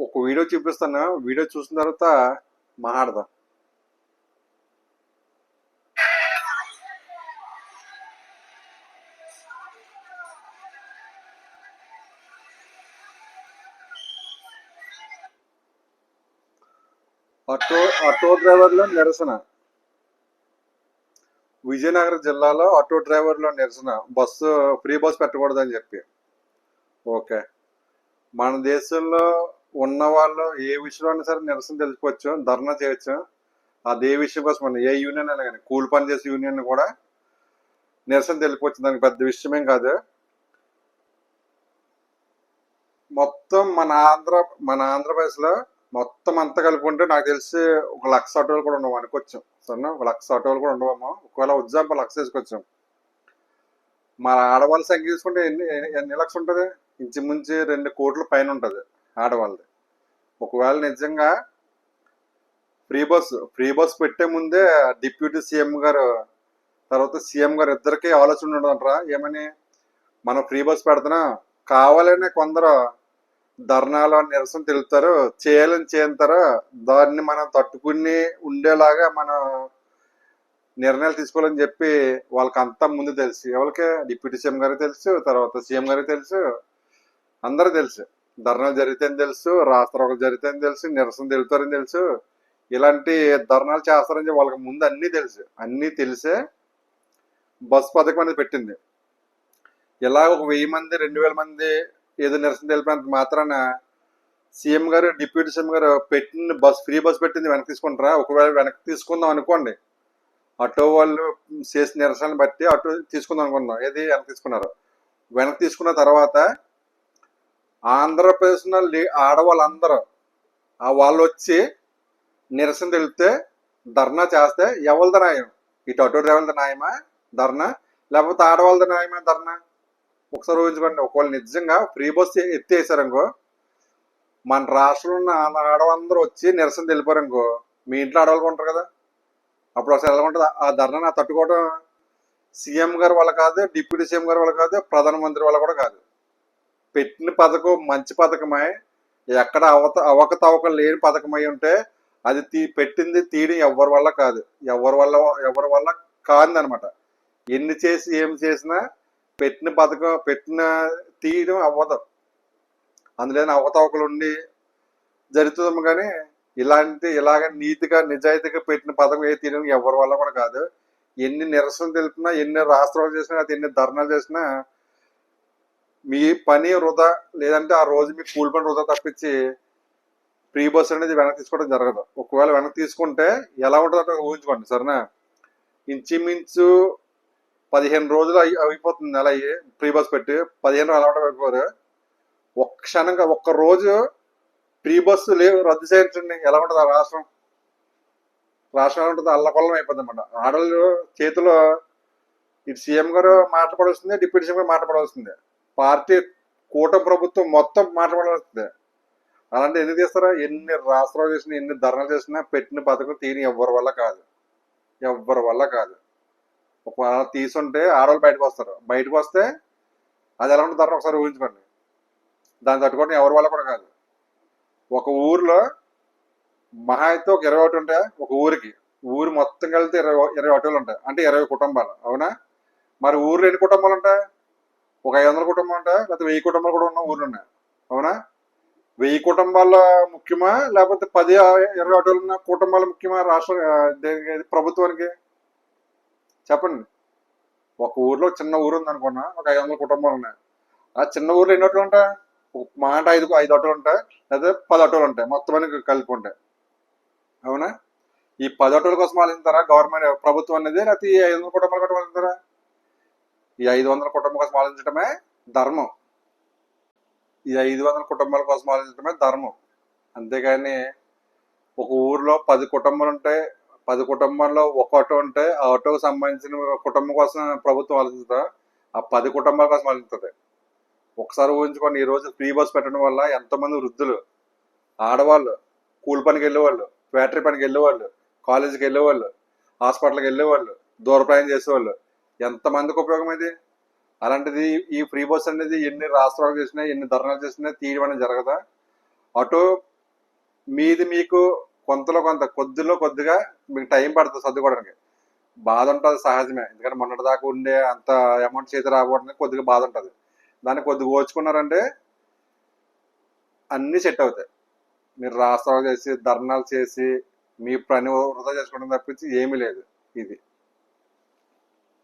ఒక వీడియో చూపిస్తాను. వీడియో చూసిన తర్వాత మాట్లాడదాం. ఆటో ఆటో డ్రైవర్ల నిరసన. విజయనగరం జిల్లాలో ఆటో డ్రైవర్ల నిరసన. బస్సు ఫ్రీ బస్ పెట్టకూడదని చెప్పి. ఓకే. మన దేశంలో ఉన్న వాళ్ళు ఏ విషయంలో సరే నిరసన తెలుసుకోవచ్చు ధర్నా చేయొచ్చు. అది ఏ విషయం కోసం ఏ యూనియన్ అయినా కానీ కూలి పని చేసే యూనియన్ కూడా నిరసన తెలుసుకోవచ్చు. దానికి పెద్ద విషయమేం కాదు. మొత్తం మన ఆంధ్ర మన ఆంధ్రప్రదేశ్లో మొత్తం అంతా కలుపుకుంటే నాకు తెలిసి ఒక లక్ష ఆటోలు కూడా ఉండవు అనుకోవచ్చు సరేనా? ఒక లక్ష ఆటోలు కూడా ఉండవమ్మా. ఒకవేళ ఎగ్జాంపుల్ లక్ష తీసుకొచ్చాం. మన ఆడవాళ్ళ సంఖ్య తీసుకుంటే ఎన్ని ఎన్ని లక్షలు ఉంటుంది? ఇంచుమించు రెండు కోట్ల పైన ఉంటుంది. ఆడవాళ్ళది. ఒకవేళ నిజంగా ఫ్రీ బస్ ఫ్రీ బస్ పెట్టే ముందే డిప్యూటీ సీఎం గారు తర్వాత సీఎం గారు ఇద్దరికి ఆలోచన ఉండదంటారా ఏమని? మనం ఫ్రీ బస్ పెడుతున్నాం? కావాలనే కొందరు ధర్నాలు నిరసన తెలుపుతారు చేయాలని చేయంతారు. దాన్ని మనం తట్టుకుని ఉండేలాగా మనం నిర్ణయాలు తీసుకోవాలని చెప్పి వాళ్ళకి అంతా ముందు తెలుసు. ఎవరికి? డిప్యూటీ సీఎం గారికి తెలుసు తర్వాత సీఎం గారికి తెలుసు అందరూ తెలుసు. ధర్నాలు జరిగితేని తెలుసు రాష్ట్రాలు జరిగితేని తెలుసు నిరసన తెలుతారని తెలుసు. ఇలాంటి ధర్నాలు చేస్తారని చెప్పి వాళ్ళకి ముందు అన్నీ తెలుసు. అన్నీ తెలిసే బస్ పథకం అనేది పెట్టింది. ఇలా ఒక వెయ్యి మంది రెండు వేల మంది ఏదో నిరసన తెలిపినంత మాత్రాన సీఎం గారు డిప్యూటీ సీఎం గారు పెట్టిన బస్ ఫ్రీ బస్ పెట్టింది వెనక్కి తీసుకుంటారా? ఒకవేళ వెనక్కి తీసుకుందాం అనుకోండి. ఆటో వాళ్ళు చేసిన నిరసనలు బట్టి ఆటో తీసుకుందాం అనుకుందాం ఏది వెనక్కి తీసుకున్నారు? వెనక్కి తీసుకున్న తర్వాత ఆంధ్రప్రదేశ్లో ఆడవాళ్ళందరూ ఆ వాళ్ళు వచ్చి నిరసన తెలిపితే ధర్నా చేస్తే ఎవరిది న్యాయం? ఇటు అటు డ్రైవర్ది న్యాయమా? ధర్నా? లేకపోతే ఆడవాళ్ళది న్యాయమా ధర్నా? ఒకసారి ఊహించుకోండి ఒకవేళ నిజంగా ఫ్రీ బస్ ఎత్తేసారనుకో మన రాష్ట్రంలో ఉన్న ఆడవాళ్ళందరూ వచ్చి నిరసన తెలిపారనుకో మీ ఇంట్లో ఆడవాళ్ళు ఉంటారు కదా అప్పుడు అసలు ఎలా ఉంటుంది? ఆ ధర్నా తట్టుకోవడం సీఎం గారు వాళ్ళ కాదు డిప్యూటీ సీఎం గారు వాళ్ళ కాదు ప్రధానమంత్రి వాళ్ళ కూడా కాదు. పెట్టిన పథకం మంచి పథకమే. ఎక్కడ అవత అవకతవకలు లేని పథకమై ఉంటే అది తీ పెట్టింది తీయడం ఎవరి వల్ల కాదు. ఎవరి వల్ల ఎవరి వల్ల కాదనమాట. ఎన్ని చేసి ఏం చేసినా పెట్టిన పథకం పెట్టిన తీయడం అవ్వదు. అందులోనే ఏదైనా అవకతవకలు ఉండి జరుగుతుంది కానీ ఇలాంటి ఇలాగ నీతిగా నిజాయితీగా పెట్టిన పథకం ఏ తీయడం ఎవరి వల్ల కూడా కాదు. ఎన్ని నిరసనలు తెలిపినా ఎన్ని రాష్ట్రాలు చేసినా అది ఎన్ని ధర్నాలు చేసినా మీ పని వృధా లేదంటే ఆ రోజు మీ కూలి పని వృధా తప్పించి ఫ్రీ బస్ అనేది వెనక్కి తీసుకోవడం జరగదు. ఒకవేళ వెనక్కి తీసుకుంటే ఎలా ఉంటుందో ఊహించుకోండి సరేనా? ఇంచుమించు పదిహేను రోజులు అయి అయిపోతుంది నెల అయ్యి ఫ్రీ బస్ పెట్టి. పదిహేను రోజులు అలవాటు పెట్టుకోరు ఒక్క క్షణంగా ఒక్క రోజు ఫ్రీ బస్సు లేవు రద్దు చేయించండి. ఎలా ఉంటుంది ఆ రాష్ట్రం. రాష్ట్రం ఎలా ఉంటుంది అల్లకొల్లం అయిపోతుంది అనమాట ఆడవాళ్ళు చేతిలో ఇటు సీఎం గారు మాట్లాడవలసిందే డిప్యూటీ సీఎం గారు మాట్లాడవలసిందే పార్టీ కూటమి ప్రభుత్వం మొత్తం మాట్లాడవలసిందే అలాంటి ఎన్ని తీస్తారా ఎన్ని రాష్ట్రాలు చేసినా ఎన్ని ధర్నాలు చేసినా పెట్టిన పథకం తీని ఎవ్వరి వల్ల కాదు. ఎవ్వరి వల్ల కాదు. ఒకవేళ తీసుంటే ఆడవాళ్ళు బయటకు వస్తారు. బయటకు వస్తే అది ఎలా ఉంటుంది ధర్నా ఒకసారి ఊహించుకోండి. దాన్ని తట్టుకోవడం ఎవరి వల్ల కూడా కాదు. ఒక ఊర్లో మహా అయితే ఒక ఇరవై ఒకటి ఉంటాయి ఒక ఊరికి. ఊరు మొత్తం కలిపితే ఇరవై ఇరవై ఒకటిలు ఉంటాయి. అంటే ఇరవై కుటుంబాలు. అవునా? మరి ఊర్లో ఎన్ని కుటుంబాలు ఉంటాయి? ఒక ఐదు వందల కుటుంబం ఉంటాయి లేకపోతే వెయ్యి కుటుంబాలు కూడా ఉన్న ఊర్లు ఉన్నాయి అవునా? వెయ్యి కుటుంబాల ముఖ్యమా లేకపోతే పది ఇరవై ఆటోలు ఉన్న కుటుంబాలు ముఖ్యమా రాష్ట్ర దేనికి ప్రభుత్వానికి? చెప్పండి. ఒక ఊర్లో చిన్న ఊరు ఉంది అనుకున్నా ఒక ఐదు వందల కుటుంబాలు ఉన్నాయి. ఆ చిన్న ఊర్లో ఎన్ని ఆటోలు ఉంటాయి? ఒక మాట ఐదు ఐదు ఆటోలు ఉంటాయి లేదా పది ఆటోలు ఉంటాయి మొత్తం అన్ని కలిపి ఉంటాయి. అవునా? ఈ పది ఆటోల కోసం ఆలోచిస్తారా గవర్నమెంట్ ప్రభుత్వం అనేది లేకపోతే ఈ ఐదు వందల కుటుంబాల కోసం ఆలోచిస్తారా ఈ ఐదు వందల కుటుంబం కోసం ఆలోచించడమే ధర్మం. ఈ ఐదు వందల కుటుంబాల కోసం ఆలోచించడమే ధర్మం. అంతేగాని ఒక ఊర్లో పది కుటుంబాలు ఉంటాయి పది కుటుంబంలో ఒక ఆటో ఉంటే ఆ ఆటోకి సంబంధించిన కుటుంబం కోసం ప్రభుత్వం ఆలోచిస్తా ఆ పది కుటుంబాల కోసం ఆలోచిస్తుంది ఒకసారి ఊహించుకోండి ఈరోజు ఫ్రీ బస్ పెట్టడం వల్ల ఎంతమంది వృద్ధులు ఆడవాళ్ళు కూలి పనికి వెళ్ళేవాళ్ళు ఫ్యాక్టరీ పనికి వెళ్ళేవాళ్ళు కాలేజీకి వెళ్ళేవాళ్ళు హాస్పిటల్కి వెళ్ళేవాళ్ళు దూర ప్రయాణం చేసేవాళ్ళు ఎంతమందికి ఉపయోగం ఇది? అలాంటిది ఈ ఫ్రీ బస్ అనేది ఎన్ని రాష్ట్రాలు చేసినా ఎన్ని ధర్నాలు చేసినా తీయడం జరగదా? అటు మీది మీకు కొంతలో కొంత కొద్దిలో కొద్దిగా మీకు టైం పడుతుంది సర్దుకోవడానికి. బాధ ఉంటుంది సహజమే. ఎందుకంటే మొన్నటి దాకా ఉండే అంత అమౌంట్ చేతి రాకపోవడానికి కొద్దిగా బాధ ఉంటుంది. దాన్ని కొద్దిగా ఓచుకున్నారంటే అన్నీ సెట్ అవుతాయి. మీరు రాష్ట్రాలు చేసి ధర్నాలు చేసి మీ పని వృధా చేసుకోవడం తప్పించి ఏమీ లేదు ఇది.